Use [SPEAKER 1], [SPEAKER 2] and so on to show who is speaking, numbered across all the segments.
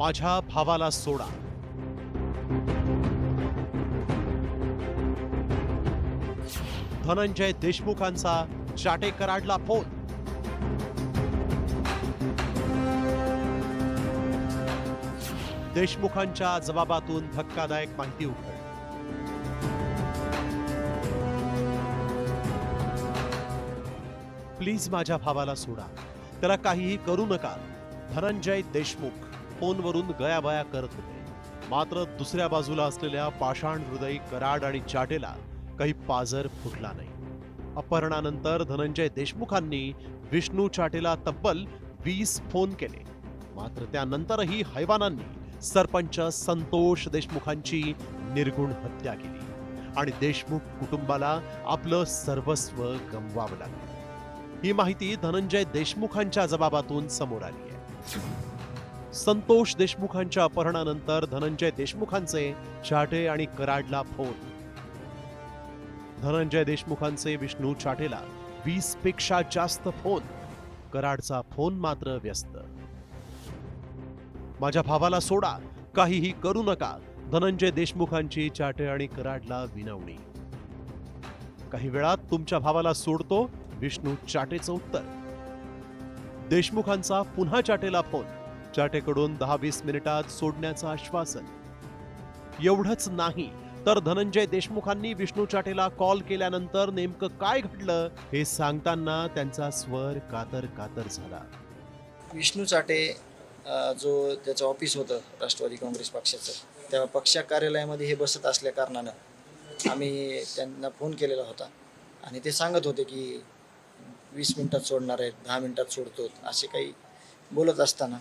[SPEAKER 1] माझ्या भावाला सोडा. धनंजय देशमुखांचा चाटे कराडला फोन. देशमुखांच्या जबाबातून धक्कादायक माहिती उघड प्लीज माझ्या भावाला सोडा. त्याला काहीही करू नका. धनंजय देशमुख. फोनवरून गयाबया करत होते. मात्र दुसऱ्या बाजूला असलेल्या पाषाण हृदयी कराड आणि चाटेला काही पाजर फुटला नाही. अपहरणानंतर धनंजय देशमुखांनी विष्णू चाटेला तब्बल वीस फोन केले. मात्र त्यानंतरही हैवानांनी सरपंच संतोष देशमुखांची निर्गुण हत्या केली आणि देशमुख कुटुंबाला आपलं सर्वस्व गमवावं लागलं. ही माहिती धनंजय देशमुखांच्या जबाबातून समोर आली आहे. संतोष देशमुखांच्या अपहरणानंतर धनंजय देशमुखांचे छाटे आणि कराडला फोन. धनंजय देशमुखांचे विष्णू छाटेला वीसपेक्षा जास्त फोन. कराडचा फोन मात्र व्यस्त. माझ्या भावाला सोडा काहीही करू नका धनंजय देशमुखांची चाटे आणि कराडला विनवणी. काही वेळात तुमच्या भावाला सोडतो विष्णू चाटेचं उत्तर. देशमुखांचा पुन्हा चाटेला फोन. चाटेकडून दहा वीस मिनिटात सोडण्याचं आश्वासन. एवढंच नाही तर धनंजय देशमुखांनी विष्णू चाटेला कॉल केल्यानंतर नेमकं काय घडलं हे सांगताना त्यांचा स्वर कातर कातर झाला.
[SPEAKER 2] विष्णू चाटे जो त्याचं ऑफिस होतं राष्ट्रवादी काँग्रेस पक्षाचं त्या पक्षा कार्यालयामध्ये हे बसत असल्या कारणानं आम्ही त्यांना फोन केलेला होता आणि ते सांगत होते की वीस मिनटात सोडणार आहेत दहा मिनटात सोडतो असे काही बोलत असताना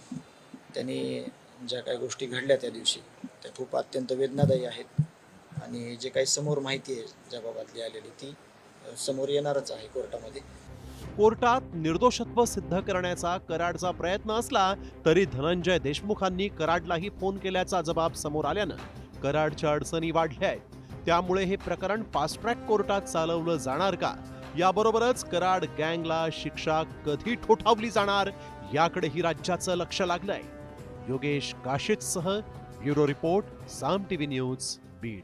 [SPEAKER 2] त्यांनी ज्या काही गोष्टी घडल्या त्या दिवशी त्या खूप अत्यंत वेदनादायी आहेत. आणि जे काही समोर माहिती आहे ज्या बाबातली आलेली ती समोर येणारच आहे कोर्टामध्ये.
[SPEAKER 1] कोर्टात निर्दोषत्व सिद्ध करण्याचा कराडचा प्रयत्न असला तरी धनंजय देशमुखांनी कराडलाही फोन केल्याचा जबाब समोर आल्यानं कराडच्या अडचणी वाढल्या आहेत. त्यामुळे हे प्रकरण फास्ट ट्रॅक कोर्टात चालवलं जाणार का? याबरोबरच कराड गँगला शिक्षा कधी ठोठावली जाणार? याकडेही राज्याचं लक्ष लागलंय. Yogesh काशीतसह bureau report Saam TV news Beed.